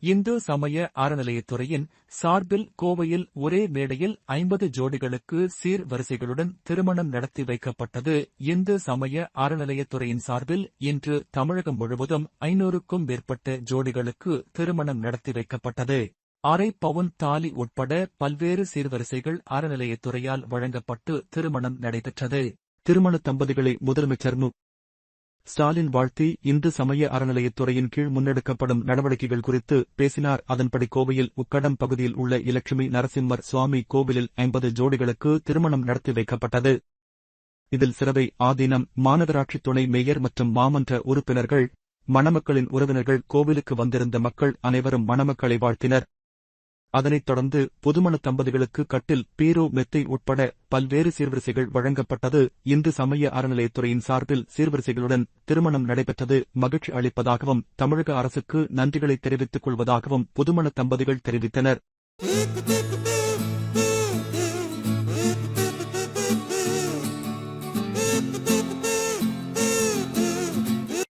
இந்து சமய அறநிலையத்துறையின் சார்பில் கோவையில் ஒரே மேடையில் ஐம்பது ஜோடிகளுக்கு சீர்வரிசைகளுடன் திருமணம் நடத்தி வைக்கப்பட்டது. இந்து சமய அறநிலையத்துறையின் சார்பில் இன்று தமிழகம் முழுவதும் ஐநூறுக்கும் மேற்பட்ட ஜோடிகளுக்கு திருமணம் நடத்தி வைக்கப்பட்டது. அரை பவுன் தாலி உட்பட பல்வேறு சீர்வரிசைகள் அறநிலையத்துறையால் வழங்கப்பட்டு திருமணம் நடைபெற்றது. திருமண தம்பதிகளை முதலமைச்சர் மு. ஸ்டாலின் வாழ்த்தி. இந்து சமய அறநிலையத்துறையின் கீழ் முன்னெடுக்கப்படும் நடவடிக்கைகள் குறித்து பேசினார். அதன்படி கோவையில் உக்கடம் பகுதியில் உள்ள இலட்சுமி நரசிம்மர் சுவாமி கோவிலில் ஐம்பது ஜோடிகளுக்கு திருமணம் நடத்தி வைக்கப்பட்டது. இதில் சிறவை ஆதீனம் மாநகராட்சி துணை மேயர் மற்றும் மாமன்ற உறுப்பினர்கள் மணமக்களின் உறவினர்கள் கோவிலுக்கு வந்திருந்த மக்கள் அனைவரும் மணமக்களை வாழ்த்தினர். அதனைத் தொடர்ந்து புதுமண தம்பதிகளுக்கு கட்டில் பீரோ மெத்தை உட்பட பல்வேறு சீர்வரிசைகள் வழங்கப்பட்டது. இந்து சமய அறநிலையத்துறையின் சார்பில் சீர்வரிசைகளுடன் திருமணம் நடைபெற்றது. மகிழ்ச்சி அளிப்பதாகவும் தமிழக அரசுக்கு நன்றிகளை தெரிவித்துக் கொள்வதாகவும் புதுமண தம்பதிகள் தெரிவித்தனர்.